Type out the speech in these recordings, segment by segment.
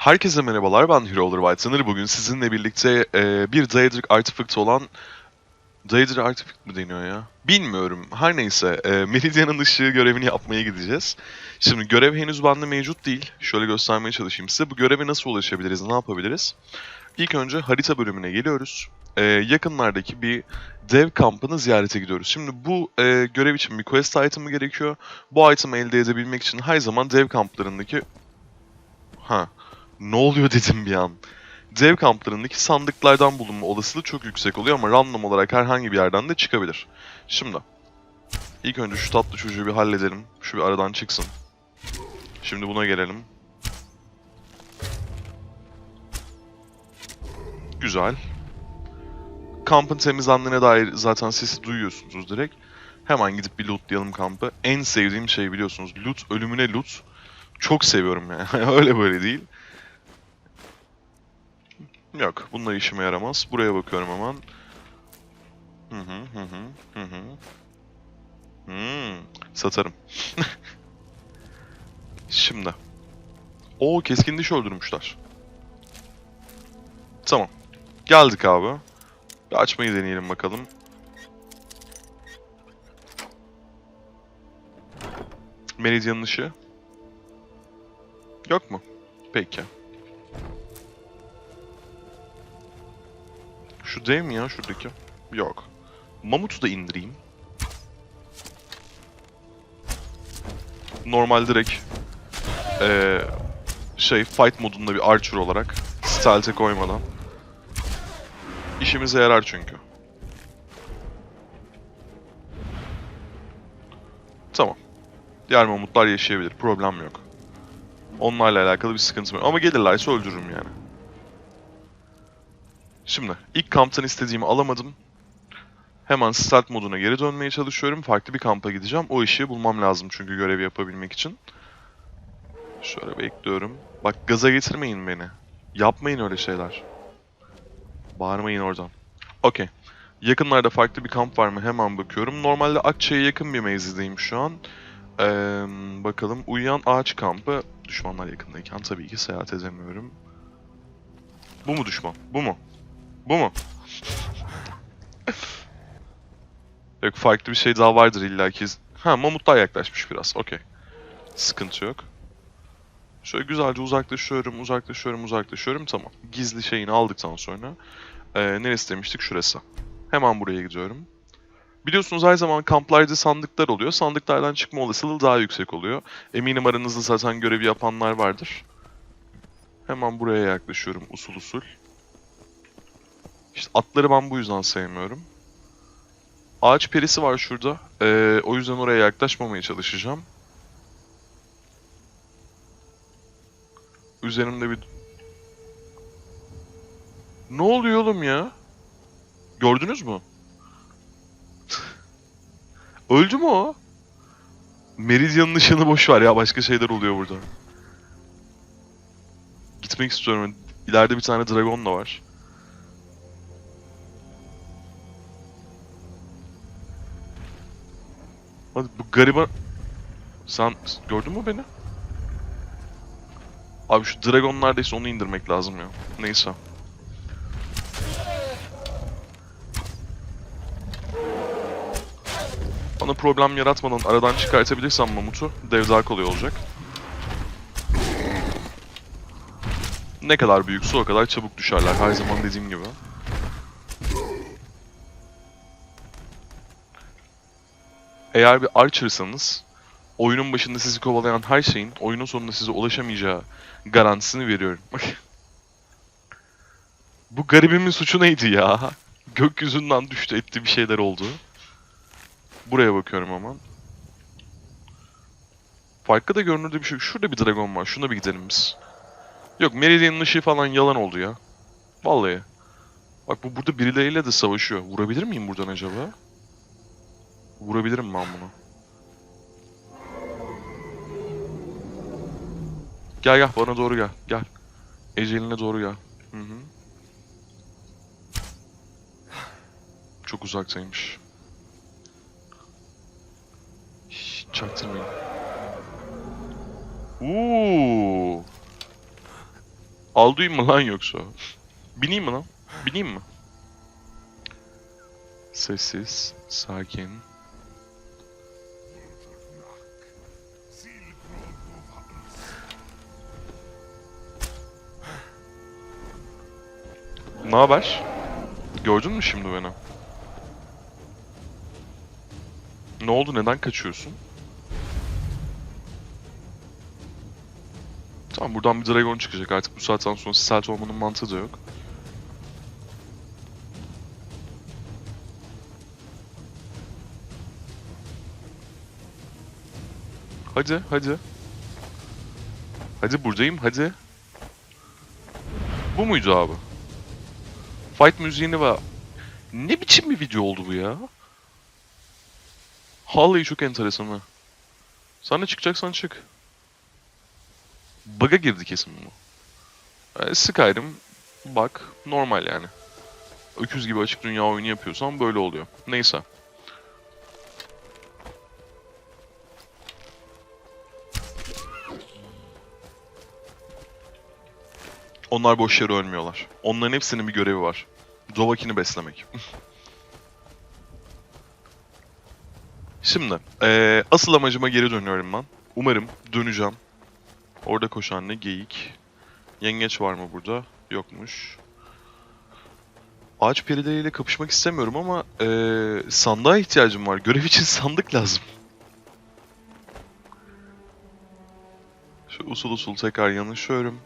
Herkese merhabalar, ben Hero Olur White Bugün sizinle birlikte e, bir Daedric Artifact olan... Daedric Artifact mı deniyor ya? Bilmiyorum. Her neyse, e, Meridian'ın ışığı görevini yapmaya gideceğiz. Şimdi görev henüz bende mevcut değil. Şöyle göstermeye çalışayım size. Bu göreve nasıl ulaşabiliriz, ne yapabiliriz? İlk önce harita bölümüne geliyoruz. E, yakınlardaki bir dev kampını ziyarete gidiyoruz. Şimdi bu e, görev için bir quest item'ı gerekiyor. Bu item'ı elde edebilmek için her zaman dev kamplarındaki... Ha, ne oluyor dedim bir an. Dev kamplarındaki sandıklardan bulunma olasılığı çok yüksek oluyor ama random olarak herhangi bir yerden de çıkabilir. Şimdi ilk önce şu tatlı çocuğu bir halledelim. Şu bir aradan çıksın. Şimdi buna gelelim. Güzel. Kampın temizlendiğine dair zaten sesi duyuyorsunuz direkt. Hemen gidip bir lootlayalım kampı. En sevdiğim şey biliyorsunuz loot, ölümüne loot. Çok seviyorum yani. Öyle böyle değil. Yok, bunlar işime yaramaz. Buraya bakıyorum hemen. Hı hı hı hı hı. Hmm, satarım. Şimdi. O keskin diş öldürmüşler. Tamam. Geldik abi. Bir açmayı deneyelim bakalım. Meridian'ın ışığı. Yok mu? Peki. Şu dev mi ya şuradaki? Yok. Mamut'u da indireyim. Normal direkt eee, şey fight modunda bir archer olarak stealth'e koymadan. İşimize yarar çünkü. Tamam. Diğer mamutlar yaşayabilir. Problem yok. Onlarla alakalı bir sıkıntım yok. Ama gelirlerse öldürürüm yani. Şimdi ilk kamptan istediğimi alamadım. Hemen stealth moduna geri dönmeye çalışıyorum. Farklı bir kampa gideceğim. O işi bulmam lazım çünkü görevi yapabilmek için. Şöyle bekliyorum. Bak gaza getirmeyin beni. Yapmayın öyle şeyler. Bağırmayın oradan. Okey. Yakınlarda farklı bir kamp var mı? Hemen bakıyorum. Normalde Akçay'a yakın bir mevzideyim şu an. Ee, bakalım. Uyuyan ağaç kampı. Düşmanlar yakındayken tabii ki seyahat edemiyorum. Bu mu düşman? Bu mu? Bu mu? yok farklı bir şey daha vardır illaki. Ha mamutlar yaklaşmış biraz. Okey. Sıkıntı yok. Şöyle güzelce uzaklaşıyorum, uzaklaşıyorum, uzaklaşıyorum. Tamam. Gizli şeyini aldıktan sonra. Ee, neresi demiştik? Şurası. Hemen buraya gidiyorum. Biliyorsunuz her zaman kamplarda sandıklar oluyor. Sandıklardan çıkma olasılığı daha yüksek oluyor. Eminim aranızda zaten görevi yapanlar vardır. Hemen buraya yaklaşıyorum usul usul. İşte atları ben bu yüzden sevmiyorum. Ağaç perisi var şurada. Ee, o yüzden oraya yaklaşmamaya çalışacağım. Üzerimde bir... Ne oluyor oğlum ya? Gördünüz mü? Öldü mü o? Meridian'ın ışığını boş ver ya başka şeyler oluyor burada. Gitmek istiyorum. İleride bir tane dragon da var. Hadi bu gariban... Sen gördün mü beni? Abi şu dragon neredeyse onu indirmek lazım ya. Neyse. Bana problem yaratmadan aradan çıkartabilirsem Mamut'u dev daha kolay olacak. Ne kadar büyükse o kadar çabuk düşerler her zaman dediğim gibi. Eğer bir archer'sanız oyunun başında sizi kovalayan her şeyin oyunun sonunda size ulaşamayacağı garantisini veriyorum. Bu garibimin suçu neydi ya? Gökyüzünden düştü etti bir şeyler oldu. Buraya bakıyorum hemen. Farklı da görünürde bir şey. Şurada bir dragon var. Şuna bir gidelim biz. Yok Meridian'ın ışığı falan yalan oldu ya. Vallahi. Bak bu burada birileriyle de savaşıyor. Vurabilir miyim buradan acaba? Vurabilirim ben bunu. Gel gel bana doğru gel. Gel. Eceline doğru gel. Hı hı. Çok uzaktaymış. Şşş, çaktırmayın. Uuu. Alduyum mu lan yoksa? Bineyim mi lan? Bineyim mi? Sessiz, sakin. Ne haber? Gördün mü şimdi beni? Ne oldu? Neden kaçıyorsun? Tamam buradan bir dragon çıkacak artık bu saatten sonra stealth olmanın mantığı da yok. Hadi hadi. Hadi buradayım hadi. Bu muydu abi? Fight müziğini ve... Ne biçim bir video oldu bu ya? Vallahi çok enteresan ha. Sen çıkacaksan çık. Bug'a girdi kesin bu. Ee, Skyrim bak normal yani. Öküz gibi açık dünya oyunu yapıyorsan böyle oluyor. Neyse. Onlar boş yere ölmüyorlar. Onların hepsinin bir görevi var. Dovahki'ni beslemek. Şimdi, eee, asıl amacıma geri dönüyorum ben. Umarım döneceğim. Orada koşan ne? Geyik. Yengeç var mı burada? Yokmuş. Ağaç perileriyle kapışmak istemiyorum ama eee sandığa ihtiyacım var. Görev için sandık lazım. Şu usul usul tekrar yanışıyorum.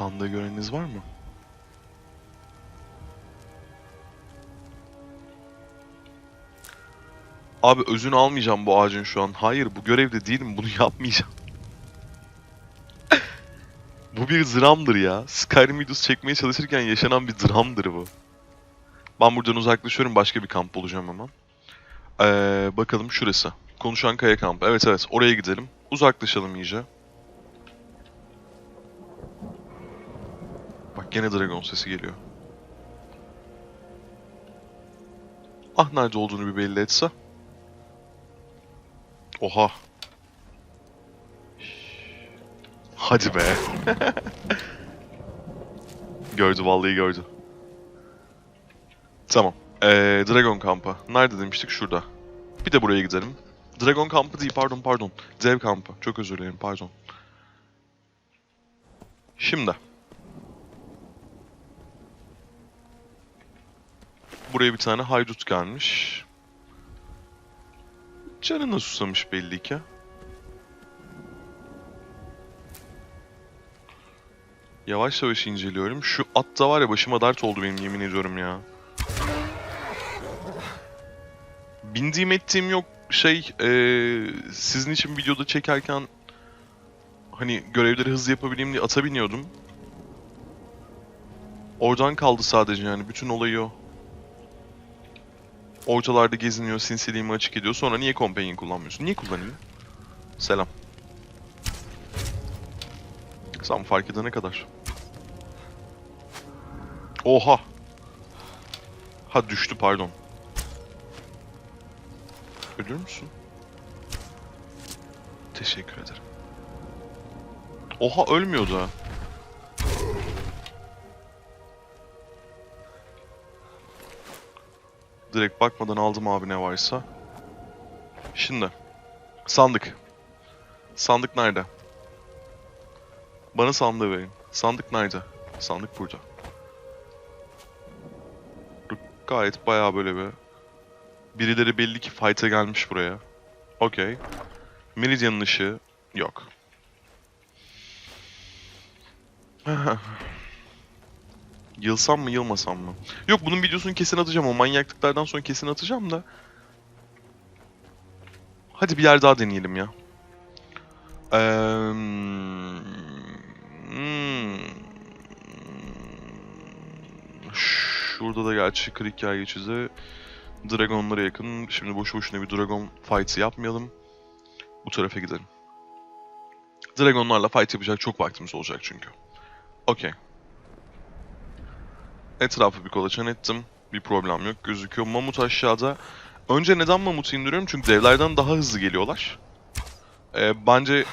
Sandığı göreniniz var mı? Abi özünü almayacağım bu ağacın şu an. Hayır bu görevde değilim bunu yapmayacağım. bu bir dramdır ya. Skyrim videosu çekmeye çalışırken yaşanan bir dramdır bu. Ben buradan uzaklaşıyorum başka bir kamp bulacağım hemen. Ee, bakalım şurası. Konuşan Kaya kampı. Evet evet oraya gidelim. Uzaklaşalım iyice. Bak gene dragon sesi geliyor. Ah nerede olduğunu bir belli etse. Oha. Hadi be. gördü vallahi gördü. Tamam. Ee, Dragon kampı. Nerede demiştik? Şurada. Bir de buraya gidelim. Dragon kampı değil pardon pardon. Dev kampı. Çok özür dilerim pardon. Şimdi. Buraya bir tane haydut gelmiş. Canına susamış belli ki. Yavaş yavaş inceliyorum. Şu at da var ya başıma dert oldu benim yemin ediyorum ya. Bindiğim ettiğim yok şey eee, sizin için videoda çekerken hani görevleri hızlı yapabileyim diye ata biniyordum. Oradan kaldı sadece yani bütün olayı o. Ortalarda geziniyor, sinsiliğimi açık ediyor. Sonra niye companion kullanmıyorsun? Niye kullanayım? Selam. Sen fark edene kadar. Oha! Ha düştü pardon. Ölür müsün? Teşekkür ederim. Oha ölmüyordu ha. Direkt bakmadan aldım abi ne varsa. Şimdi. Sandık. Sandık nerede? Bana sandığı verin. Sandık nerede? Sandık burada. Gayet bayağı böyle bir... Birileri belli ki fight'a gelmiş buraya. Okey. Meridian'ın ışığı yok. Yılsam mı yılmasam mı? Yok bunun videosunu kesin atacağım. O manyaklıklardan sonra kesin atacağım da. Hadi bir yer daha deneyelim ya. Eee... hmm. Şurada da gerçi krik yer geçizi. Dragonlara yakın. Şimdi boşu boşuna bir dragon fight yapmayalım. Bu tarafa gidelim. Dragonlarla fight yapacak çok vaktimiz olacak çünkü. Okey. Etrafı bir kolaçan ettim. Bir problem yok gözüküyor. Mamut aşağıda. Önce neden Mamut'u indiriyorum? Çünkü devlerden daha hızlı geliyorlar. Ee, bence...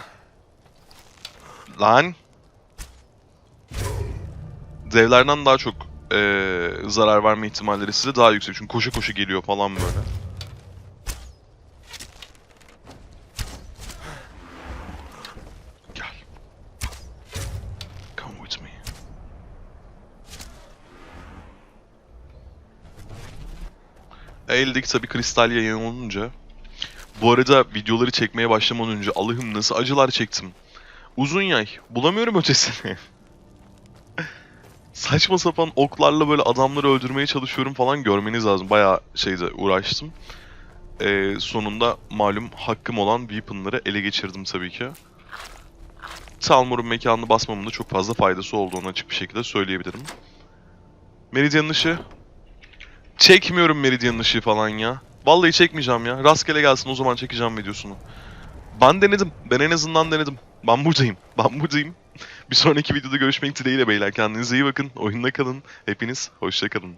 Lan! Devlerden daha çok ee, zarar verme ihtimalleri size daha yüksek. Çünkü koşu koşu geliyor falan böyle. Eldeki tabii kristal yayın olunca. Bu arada videoları çekmeye başlamadan önce Allah'ım nasıl acılar çektim. Uzun yay. Bulamıyorum ötesini. Saçma sapan oklarla böyle adamları öldürmeye çalışıyorum falan görmeniz lazım. Bayağı şeyde uğraştım. Ee, sonunda malum hakkım olan weapon'ları ele geçirdim tabii ki. Talmor'un mekanını basmamın da çok fazla faydası olduğunu açık bir şekilde söyleyebilirim. Meridian ışığı. Çekmiyorum Meridian ışığı falan ya. Vallahi çekmeyeceğim ya. Rastgele gelsin o zaman çekeceğim videosunu. Ben denedim. Ben en azından denedim. Ben buradayım. Ben buradayım. Bir sonraki videoda görüşmek dileğiyle beyler. Kendinize iyi bakın. Oyunda kalın. Hepiniz hoşça kalın.